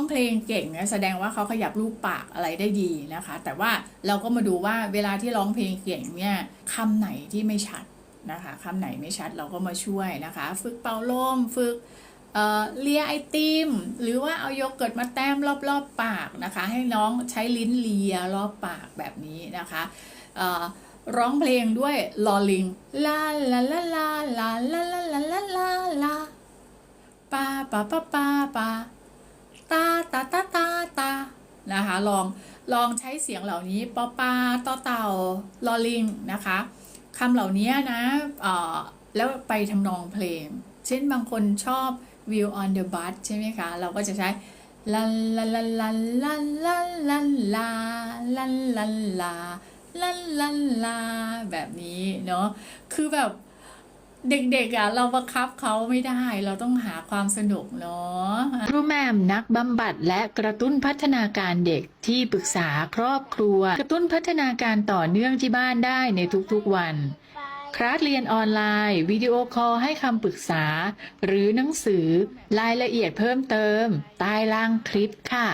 องเพลงเก่งเนี่ยแสดงว่าเขาขยับรูปปากอะไรได้ดีนะคะ แต่ว่าเราก็มาดูว่าเวลาที่ร้องเพลงเก่งเนี่ยคำไหนที่ไม่ชัดนะคะคำไหนไม่ชัดเราก็มาช่วยนะคะ ฝึกเป่าลมฝึกเเลียไอติมหรือว่าเอาโยเกิร์ตมาแต้มรอบๆปากนะคะ ให้น้องใช้ลิ้นเลียรอบปากแบบนี้นะคะร้องเพลงด้วยลอลิงลาลาลาลาลาลาลาลาลาลาลาปาปาปาปาปา นะคะ ลองลองใช้เสียงเหล่านี้ปอปาต่อเต่าลอลิงนะคะคำเหล่านี้นะแล้วไปทำนองเพลง เช่นบางคนชอบ view on the bus ใช่ไหมคะ เราก็จะใช้ลาลาลาลาลาลาลาลาลาลาลาลาลาลาแบบนี้เนาะคือแบบ เด็กๆอะเราบังคับเขาไม่ได้ เราต้องหาความสนุกเนาะครูแม่มนักบำบัดและกระตุ้นพัฒนาการเด็กที่ปรึกษาครอบครัว กระตุ้นพัฒนาการต่อเนื่องที่บ้านได้ในทุกๆวัน คลาสเรียนออนไลน์ วิดีโอคอลให้คำปรึกษา หรือหนังสือรายละเอียดเพิ่มเติม ใต้ล่างคลิปค่ะ